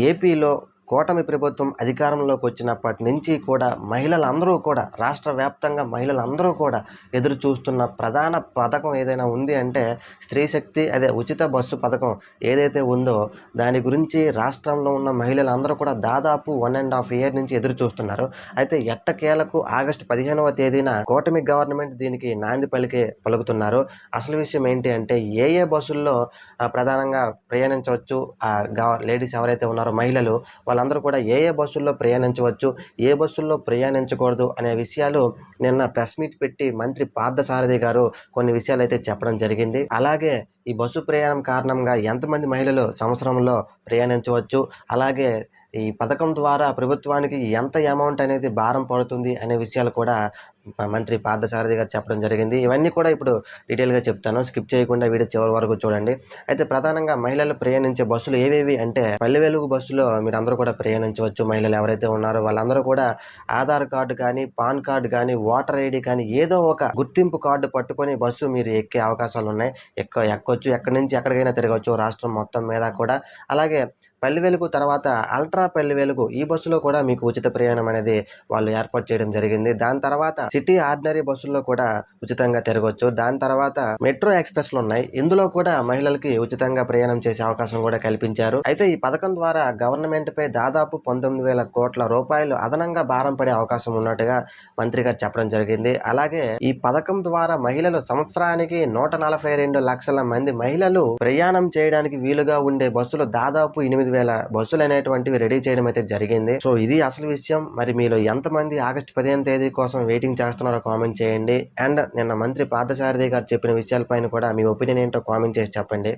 ఏపీలో కూటమి ప్రభుత్వం అధికారంలోకి వచ్చినప్పటి నుంచి కూడా మహిళలందరూ కూడా రాష్ట్ర వ్యాప్తంగా మహిళలందరూ కూడా ఎదురు చూస్తున్న ప్రధాన పథకం ఏదైనా ఉంది అంటే స్త్రీ శక్తి అదే ఉచిత బస్సు పథకం ఏదైతే ఉందో దాని గురించి రాష్ట్రంలో ఉన్న మహిళలందరూ కూడా దాదాపు వన్ అండ్ హాఫ్ ఇయర్ నుంచి ఎదురు చూస్తున్నారు. అయితే ఎట్టకేలకు ఆగస్టు పదిహేనవ తేదీన కూటమి గవర్నమెంట్ దీనికి నాంది పలికే పలుకుతున్నారు. అసలు విషయం ఏంటి అంటే ఏ ఏ బస్సుల్లో ప్రధానంగా ప్రయాణించవచ్చు ఆ గవ- లేడీస్ ఎవరైతే ఉన్నారో మహిళలు వాళ్ళందరూ కూడా ఏ ఏ బస్సుల్లో ప్రయాణించవచ్చు ఏ బస్సుల్లో ప్రయాణించకూడదు అనే విషయాలు నిన్న ప్రెస్ మీట్ పెట్టి మంత్రి పార్థసారథి గారు కొన్ని విషయాలు అయితే చెప్పడం జరిగింది. అలాగే ఈ బస్సు ప్రయాణం కారణంగా ఎంతమంది మహిళలు సంవత్సరంలో ప్రయాణించవచ్చు అలాగే ఈ పథకం ద్వారా ప్రభుత్వానికి ఎంత అమౌంట్ అనేది భారం పడుతుంది అనే విషయాలు కూడా మంత్రి పార్థసారథి గారు చెప్పడం జరిగింది. ఇవన్నీ కూడా ఇప్పుడు డీటెయిల్గా చెప్తాను. స్కిప్ చేయకుండా వీడియో చివరి వరకు చూడండి. అయితే ప్రధానంగా మహిళలు ప్రయాణించే బస్సులు ఏవేవి అంటే పల్లె వెలుగు బస్సులో మీరు అందరూ కూడా ప్రయాణించవచ్చు. మహిళలు ఎవరైతే ఉన్నారో వాళ్ళందరూ కూడా ఆధార్ కార్డు కానీ పాన్ కార్డు కానీ ఓటర్ ఐడి కానీ ఏదో ఒక గుర్తింపు కార్డు పట్టుకొని బస్సు మీరు ఎక్కే అవకాశాలు ఉన్నాయి. ఎక్క ఎక్కొచ్చు. ఎక్కడి నుంచి ఎక్కడికైనా తిరగవచ్చు. రాష్ట్రం మొత్తం మీద కూడా. అలాగే పల్లె వెలుగు తర్వాత అల్ట్రా పల్లె వెలుగు ఈ బస్సులో కూడా మీకు ఉచిత ప్రయాణం అనేది వాళ్ళు ఏర్పాటు చేయడం జరిగింది. దాని తర్వాత సిటీ ఆర్డినరీ బస్సుల్లో కూడా ఉచితంగా తిరగవచ్చు దాని తర్వాత మెట్రో ఎక్స్ప్రెస్లు ఉన్నాయి ఇందులో కూడా మహిళలకి ఉచితంగా ప్రయాణం చేసే అవకాశం కూడా కల్పించారు. అయితే ఈ పథకం ద్వారా గవర్నమెంట్ పై దాదాపు పంతొమ్మిది వేల కోట్ల రూపాయలు అదనంగా భారం పడే అవకాశం ఉన్నట్టుగా మంత్రి గారు చెప్పడం జరిగింది. అలాగే ఈ పథకం ద్వారా మహిళలు సంవత్సరానికి నూట నలభై రెండు లక్షల మంది మహిళలు ప్రయాణం చేయడానికి వీలుగా ఉండే బస్సులు దాదాపు ఎనిమిది వేల బస్సులు అనేటువంటివి రెడీ చేయడం అయితే జరిగింది. సో ఇది అసలు విషయం. మరి మీలో ఎంతమంది ఆగస్టు పదిహేను తేదీ కోసం వెయిటింగ్ చేస్తున్నారో కామెంట్ చేయండి. అండ్ నిన్న మంత్రి పార్థసారథి గారు చెప్పిన విషయాలపైన కూడా మీ ఒపీనియన్ ఏంటో కామెంట్ చేసి చెప్పండి.